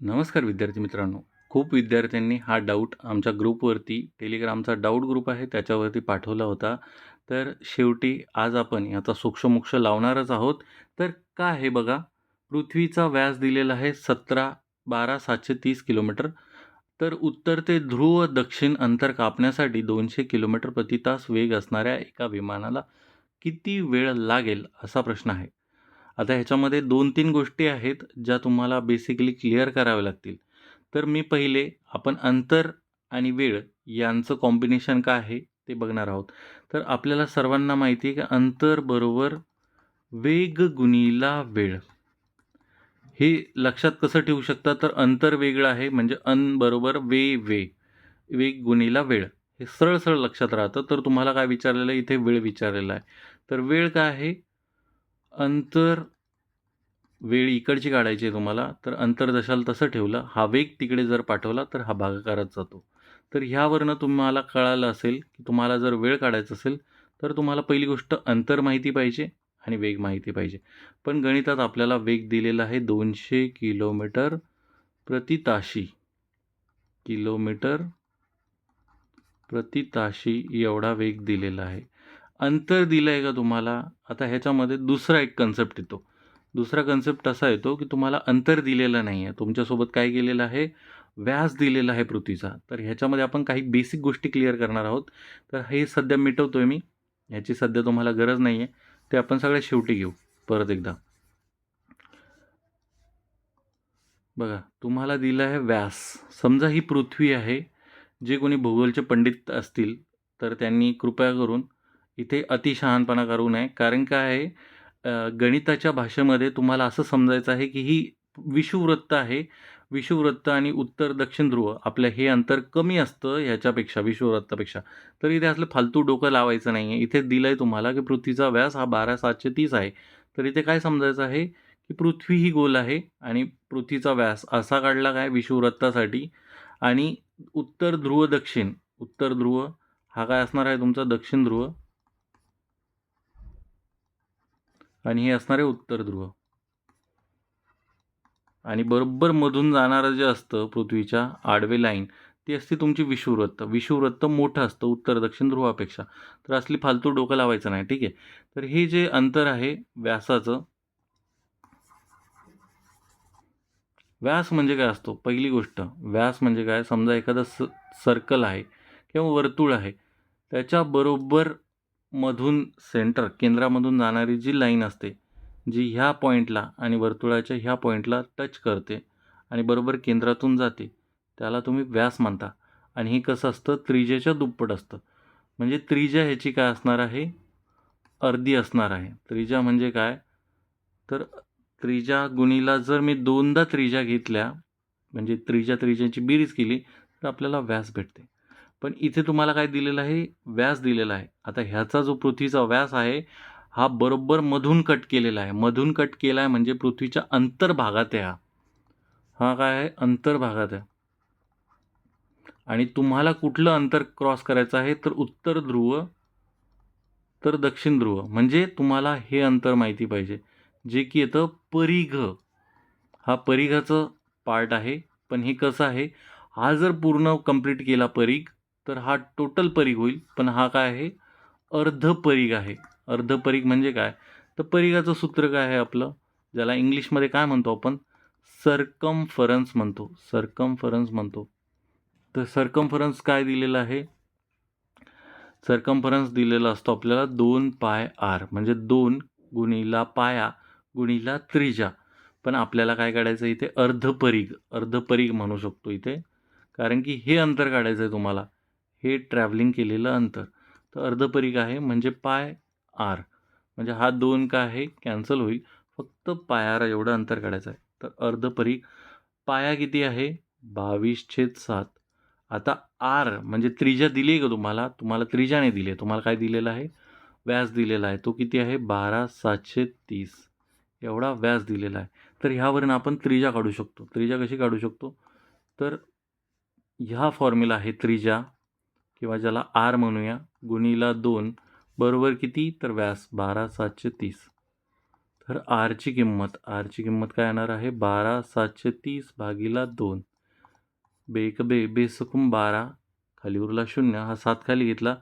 नमस्कार विद्यार्थी मित्रांनो. खूप विद्यार्थ्यांनी हा डाऊट आमच्या ग्रुपवरती टेलिग्रामचा डाऊट ग्रुप आहे त्याच्यावरती पाठवला होता. तर शेवटी आज आपण याचा सूक्ष्मोक्ष लावणारच आहोत. तर का आहे बघा पृथ्वीचा व्यास दिलेला आहे सतरा बारा सातशे तीस किलोमीटर. तर उत्तर ते ध्रुव दक्षिण अंतर कापण्यासाठी दोनशे किलोमीटर प्रति तास वेग असणाऱ्या एका विमानाला किती वेळ लागेल असा प्रश्न आहे. आता ह्याच्यामध्ये दोन तीन गोष्टी आहेत ज्या तुम्हाला बेसिकली क्लिअर कराव्या लागतील. तर मी पहिले आपण अंतर आणि वेळ यांचं कॉम्बिनेशन काय आहे ते बघणार आहोत. तर आपल्याला सर्वांना माहिती आहे की अंतर बरोबर वेग गुणीला वेळ. हे लक्षात कसं ठेवू शकता? तर अंतर वेगळं आहे म्हणजे अन बरोबर वे वे. वेग गुणीला वेळ. हे सरळ सरळ लक्षात राहतं. तर तुम्हाला काय विचारलेलं आहे? इथे वेळ विचारलेला आहे. तर वेळ काय आहे? अंतर वेळ इकडची काढायची आहे तुम्हाला. तर अंतर जशाल तसं ठेवलं हा वेग तिकडे जर पाठवला तर हा भागाकारात जातो. तर ह्यावरनं तुम्हाला कळालं असेल की तुम्हाला जर वेळ काढायचा असेल तर तुम्हाला पहिली गोष्ट अंतर माहिती पाहिजे आणि वेग माहिती पाहिजे. पण गणितात आपल्याला वेग दिलेला आहे दोनशे किलोमीटर प्रति ताशी. किलोमीटर प्रति ताशी एवढा वेग दिलेला आहे. अंतर दिलं आहे का तुम्हाला? आता ह्याच्यामध्ये दुसरा एक कन्सेप्ट येतो. दुसरा कन्सेप्ट असा येतो की तुम्हाला अंतर दिलेलं नाही आहे तुमच्यासोबत काय केलेलं आहे? व्यास दिलेला आहे पृथ्वीचा. तर ह्याच्यामध्ये आपण काही बेसिक गोष्टी क्लिअर करणार आहोत. तर हे सध्या मिटवतो आहे मी. ह्याची सध्या तुम्हाला गरज नाही आहे ते आपण सगळ्या शेवटी घेऊ. परत एकदा. बघा तुम्हाला दिलं आहे व्यास. समजा ही पृथ्वी आहे जे कोणी भूगोलचे पंडित असतील तर त्यांनी कृपया करून इथे अतिशहानपणा करू नये. कारण काय आहे गणिताच्या भाषेमध्ये तुम्हाला असं समजायचं आहे की ही विषुववृत्त आहे. विषुववृत्त आणि उत्तर दक्षिण ध्रुव आपलं हे अंतर कमी असतं ह्याच्यापेक्षा विषुववृत्तापेक्षा. तर इथे असलं फालतू डोकं लावायचं नाही आहे इथे दिलं आहे तुम्हाला की पृथ्वीचा व्यास हा बारा सातशे तीस आहे. तर इथे काय समजायचं आहे की पृथ्वी ही गोल आहे आणि पृथ्वीचा व्यास असा काढला काय? विषुववृत्तासाठी. आणि उत्तर ध्रुव दक्षिण उत्तर ध्रुव हा काय असणार आहे तुमचा? दक्षिण ध्रुव. आणि हे असणार आहे उत्तर ध्रुव आणि बरोबर मधून जाणारं जे असतं पृथ्वीच्या आडवे लाईन ती असते तुमची विषुववृत्त. विषुववृत्त मोठं असतं उत्तर दक्षिण ध्रुवापेक्षा. तर असली फालतू डोकं लावायचं नाही ठीक आहे? तर हे जे अंतर आहे व्यासाचं व्यास म्हणजे काय असतो? पहिली गोष्ट व्यास म्हणजे काय? समजा एखादा स सर्कल आहे किंवा वर्तुळ आहे त्याच्याबरोबर मधून सेंटर केंद्रामधून जाणारी जी लाईन असते जी ह्या पॉईंटला आणि वर्तुळाच्या ह्या पॉईंटला टच करते आणि बरोबर केंद्रातून जाते त्याला तुम्ही व्यास म्हणता. आणि हे कसं असतं? त्रिजेच्या दुप्पट असतं. म्हणजे त्रिज्या ह्याची काय असणार आहे? अर्धी असणार आहे. त्रिज्या म्हणजे काय? तर त्रिज्या गुणीला जर मी दोनदा त्रिज्या घेतल्या म्हणजे त्रिज्या त्रिज्याची बेरीज केली तर आपल्याला व्यास भेटते. पण इथे तुम्हाला काय दिलेलं आहे? व्यास दिलेला आहे. आता ह्याचा जो पृथ्वीचा व्यास आहे हा बरोबर मधून कट केलेला आहे. मधून कट केला आहे म्हणजे पृथ्वीच्या अंतर्भागात आहे हा. हा काय आहे? अंतर्भागात आहे. आणि तुम्हाला कुठलं अंतर क्रॉस करायचं आहे? तर उत्तर ध्रुव तर दक्षिण ध्रुव. म्हणजे तुम्हाला हे अंतर माहिती पाहिजे. जे की येतं परिघ. हा परिघाचं पार्ट आहे. पण हे कसं आहे? हा जर पूर्ण कंप्लीट केला परिघ तर हा टोटल परीघ होईल. पण हा काय आहे? अर्ध परीघ आहे. अर्ध परीघ म्हणजे काय? तर परीघाचं सूत्र काय आहे आपलं? ज्याला इंग्लिशमध्ये काय म्हणतो आपण? सरकमफरन्स म्हणतो. सरकमफरन्स म्हणतो. तर सरकमफरन्स काय दिलेलं आहे? सरकमफरन्स दिलेला असतो आपल्याला दोन पाय आर म्हणजे दोन गुणीला पाया गुणीला त्रिजा. पण आपल्याला काय काढायचं इथे? अर्धपरीघ अर्धपरीघ म्हणू शकतो इथे. कारण की हे अंतर काढायचं आहे तुम्हाला. हे ट्रॅव्हलिंग केलेलं अंतर. तर अर्धपरीघ आहे म्हणजे पाय आर. म्हणजे हा दोन काय आहे कॅन्सल होईल. फक्त पायारा एवढं अंतर काढायचं आहे. तर अर्धपरीघ पाया किती आहे? बावीस छेद सात. आता आर म्हणजे त्रिज्या दिली आहे का तुम्हाला? तुम्हाला त्रिजाने दिली आहे. तुम्हाला काय दिलेलं आहे? व्यास दिलेला आहे. तो किती आहे? बारा सातशे तीस. एवढा व्यास दिलेला आहे. तर ह्यावरून आपण त्रिजा काढू शकतो. त्रिजा कशी काढू शकतो? तर ह्या फॉर्म्युला आहे त्रिजा किंवा ज्याला आर म्हणूया गुणीला दोन बरोबर किती? तर व्यास बारा सातशे तीस. तर आरची किंमत आरची किंमत काय येणार आहे? बारा सातशे तीस भागीला दोन. बेक बे बेसकुम बारा खाली उरला शून्य हा सात खाली घेतला.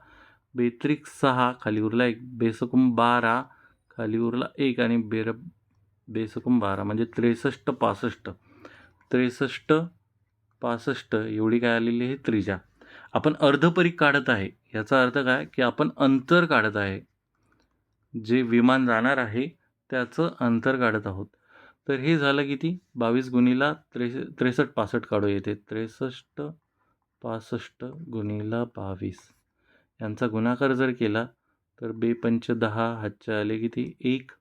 बेत्रिक सहा खाली उरला एक. बेसकुम बारा खाली उरला एक आणि बेर बेसकुम बारा म्हणजे त्रेसष्ट पासष्ट. त्रेसष्ट पासष्ट एवढी काय आलेली आहे? त्रिजा. आपण अर्धपरीख काढत आहे. याचा अर्थ काय? की आपण अंतर काढत आहे. जे विमान जाणार आहे त्याचं अंतर काढत आहोत. तर हे झालं किती? बावीस गुणीला त्रेस त्रेसष्ट पासष्ट काढू येते. त्रेसष्ट पासष्ट गुणीला बावीस. यांचा गुणाकार जर केला तर बे पंच दहा हातचे आले किती? एक.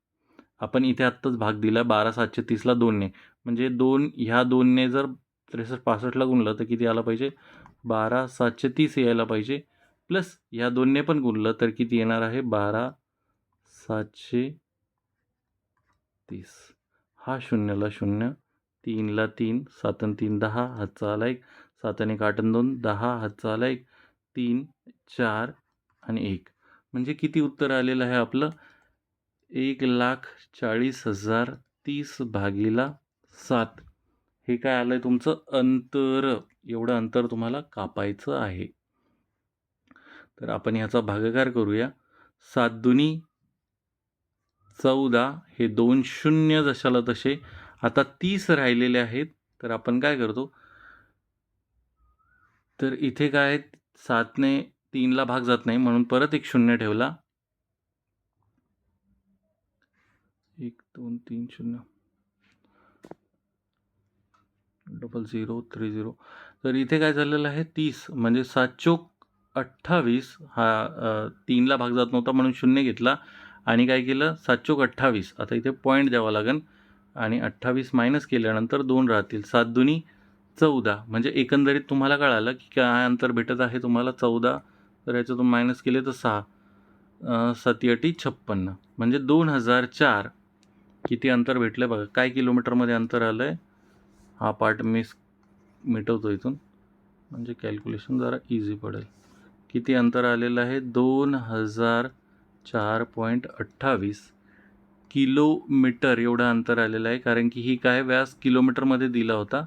आपण इथे आत्ताच भाग दिला बारा सातशे तीसला दोनने. म्हणजे दोन ह्या दोनने जर त्रेसष्ट पासष्टला गुणलं तर किती आलं पाहिजे? बारा सातशे तीस यायला पाहिजे. प्लस या दोनने पण गुणलं तर किती येणार आहे? बारा सातशे तीस. हा शून्यला शून्य तीनला तीन सातन तीन दहा हातचा आला एक सातन एक आठन दोन दहा हातचा आला एक तीन चार आणि एक. म्हणजे किती उत्तर आलेलं आहे आपलं? एक लाख चाळीस हजार तीस भागीला सात. हे काय आलं आहे तुमचं? अंतर. एवढं अंतर तुम्हाला कापायचं आहे. तर आपण ह्याचा भागाकार करूया. सात दुनी चौदा हे दोन शून्य जशाला तसे. आता तीस राहिलेले आहेत. तर आपण काय करतो? तर इथे काय सातने तीनला भाग जात नाही. म्हणून परत एक शून्य ठेवला. एक दोन तीन शून्य. डबल झिरो थ्री झिरो तर इथे काय झालेलं आहे? तीस म्हणजे सात चोक अठ्ठावीस हा तीनला भाग जात नव्हता म्हणून शून्य घेतला. आणि काय केलं? सात चोक अठ्ठावीस. आता इथे पॉईंट द्यावा लागेल. आणि अठ्ठावीस मायनस केल्यानंतर दोन राहतील. सात दुनी चौदा. म्हणजे एकंदरीत तुम्हाला कळालं की काय अंतर भेटत आहे तुम्हाला? चौदा. तर याच्यातून मायनस केले तर सहा. अ, अटी छप्पन्न. म्हणजे दोन हजार चार किती अंतर भेटलं बघा. काय किलोमीटरमध्ये अंतर आलं आहे हा पार्ट मिस मिटवतो इथून. म्हणजे कॅल्क्युलेशन जरा इझी पडेल. किती अंतर आलेलं आहे? दोन हजार चार पॉईंट अठ्ठावीस किलोमीटर एवढं अंतर आलेलं आहे. कारण की ही काय व्यास किलोमीटरमध्ये दिला होता.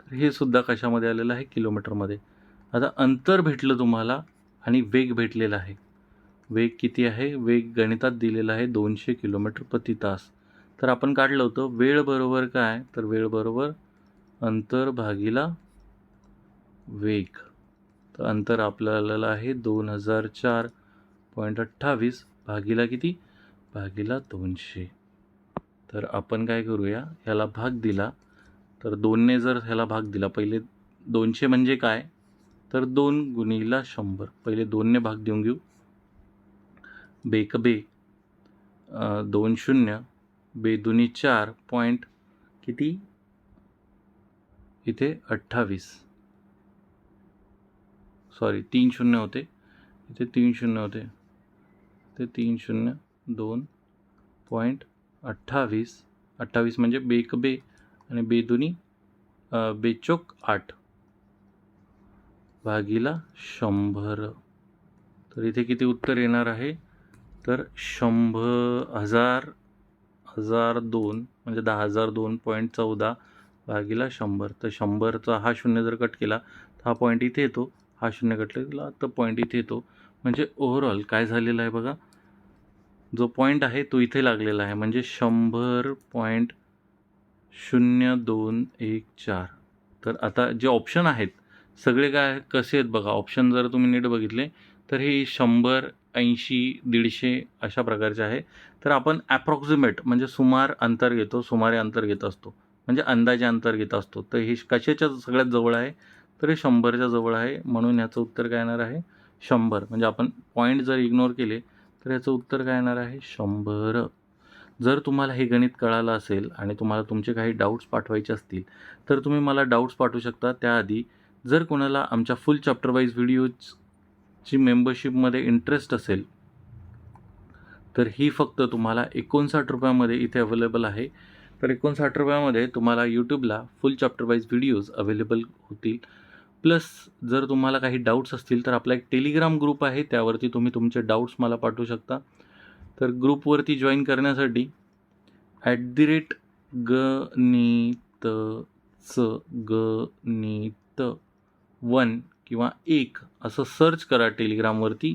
तर हे सुद्धा कशामध्ये आलेलं आहे? किलोमीटरमध्ये. आता अंतर भेटलं तुम्हाला आणि वेग भेटलेला आहे. वेग किती आहे? वेग गणितात दिलेला आहे दोनशे किलोमीटर प्रति तास. तर आपण काढलं होतं वेळ बरोबर काय? तर वेळ बरोबर अंतर भागीला वेग. तर अंतर आपल्याला आहे दोन हजार चार पॉईंट अठ्ठावीस भागीला किती? भागीला दोनशे. तर आपण काय करूया? ह्याला भाग दिला. तर दोनने जर ह्याला भाग दिला पहिले दोनशे म्हणजे काय? तर दोन गुणीला शंभर. पहिले दोनने भाग देऊन घेऊ. बेक बे. दोन शून्य. बे दुनी चार पॉईंट किती? इथे अठ्ठावीस. सॉरी तीन शून्य होते. इथे तीन शून्य होते. ते तीन शून्य दोन पॉईंट अठ्ठावीस. अठ्ठावीस म्हणजे बेक बे आणि बेदुनी बेचोक आठ. भागीला शंभर. तर इथे किती उत्तर येणार आहे? तर शंभर हजार हजार दोन म्हणजे दहा हजार दोन पॉईंट चौदा. भागीला शंभर. तर शंभरचा हा शून्य जर कट केला तर हा पॉईंट इथे येतो. हा शून्य कट केला तर पॉईंट इथे येतो. म्हणजे ओव्हरऑल काय झालेलं आहे बघा? जो पॉईंट आहे तो इथे लागलेला आहे. म्हणजे शंभर पॉईंट शून्य दोन एक चार. तर आता जे ऑप्शन आहेत सगळे काय कसे आहेत बघा? ऑप्शन जर तुम्ही नीट बघितले तर हे शंभर ऐंशी दीडशे अशा प्रकारचे आहे. तर आपण ॲप्रॉक्सिमेट म्हणजे सुमार अंतर घेतो सुमारे अंतर घेत असतो. म्हणजे अंदाजे अंतर घेत असतो. तर हे कशाच्या सगळ्यात जवळ आहे? तर हे शंभरच्या जवळ आहे. म्हणून ह्याचं उत्तर काय येणार आहे? शंभर. म्हणजे आपण पॉईंट जर इग्नोर केले तर याचं उत्तर काय येणार आहे? शंभर. जर तुम्हाला हे गणित कळालं असेल आणि तुम्हाला तुमचे काही डाऊट्स पाठवायचे असतील तर तुम्ही मला डाऊट्स पाठवू शकता. त्याआधी जर कोणाला आमच्या फुल चॅप्टरवाईज व्हिडिओजची मेंबरशिपमध्ये इंटरेस्ट असेल तर ही फक्त तुम्हाला एकोणसाठ रुपयामध्ये इथे अवेलेबल आहे. तर एकोणसाठ रुपयामध्ये तुम्हाला यूट्यूबला full chapter wise videos available होतील. प्लस जर तुम्हाला काही डाऊट्स असतील तर आपला एक टेलिग्राम ग्रुप आहे त्यावरती तुम्ही तुमचे डाऊट्स मला पाठवू शकता. तर ग्रुपवरती जॉईन करण्यासाठी ॲट दी रेट गणित च गणित वन किंवा एक असं सर्च करा टेलिग्रामवरती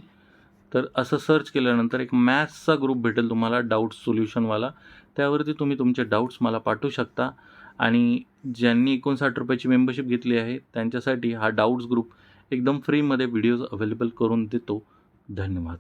तर असं सर्च केल्यानंतर एक मॅथ्सचा ग्रुप भेटेल तुम्हाला डाऊट सोल्युशनवाला त्यावरती तुम्ही तुमचे डाऊट्स मला पाठवू शकता. आणि ज्यांनी एकोणसाठ रुपयाची मेंबरशिप घेतली आहे त्यांच्यासाठी हा डाऊट्स ग्रुप एकदम फ्रीमध्ये व्हिडिओज अवेलेबल करून देतो. धन्यवाद.